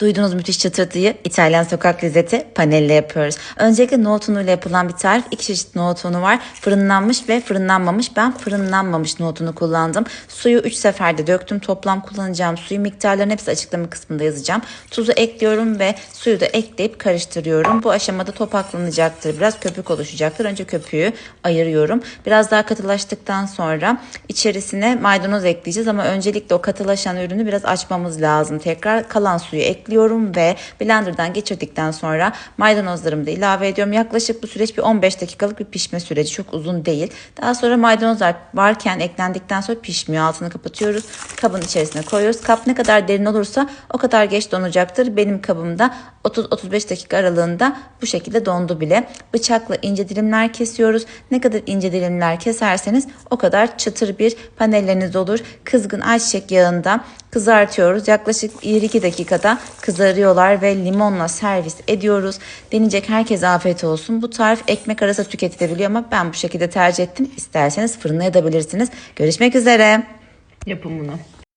Duyduğunuz müthiş çıtırtıyı İtalyan sokak lezzeti panelle yapıyoruz. Öncelikle nohut unuyla yapılan bir tarif. İki çeşit nohut unu var. Fırınlanmış ve fırınlanmamış. Ben fırınlanmamış nohut unu kullandım. Suyu 3 seferde döktüm. Toplam kullanacağım suyu miktarların hepsi açıklama kısmında yazacağım. Tuzu ekliyorum ve suyu da ekleyip karıştırıyorum. Bu aşamada topaklanacaktır. Biraz köpük oluşacaktır. Önce köpüğü ayırıyorum. Biraz daha katılaştıktan sonra içerisine maydanoz ekleyeceğiz ama öncelikle o katılaşan ürünü biraz açmamız lazım. Tekrar kalan suyu ekliyorum ve blenderdan geçirdikten sonra maydanozlarımı da ilave ediyorum. Yaklaşık bu süreç bir 15 dakikalık bir pişme süreci. Çok uzun değil. Daha sonra maydanozlar varken eklendikten sonra pişmiyor. Altını kapatıyoruz. Kabın içerisine koyuyoruz. Kap ne kadar derin olursa o kadar geç donacaktır. Benim kabımda 30-35 dakika aralığında bu şekilde dondu bile. Bıçakla ince dilimler kesiyoruz. Ne kadar ince dilimler keserseniz o kadar çıtır bir panelleriniz olur. Kızgın ayçiçek yağında kızartıyoruz. Yaklaşık 1-2 dakikada kızarıyorlar ve limonla servis ediyoruz. Deneyecek herkese afiyet olsun. Bu tarif ekmek arası tüketilebiliyor ama ben bu şekilde tercih ettim. İsterseniz fırına edebilirsiniz. Görüşmek üzere. Yapımını.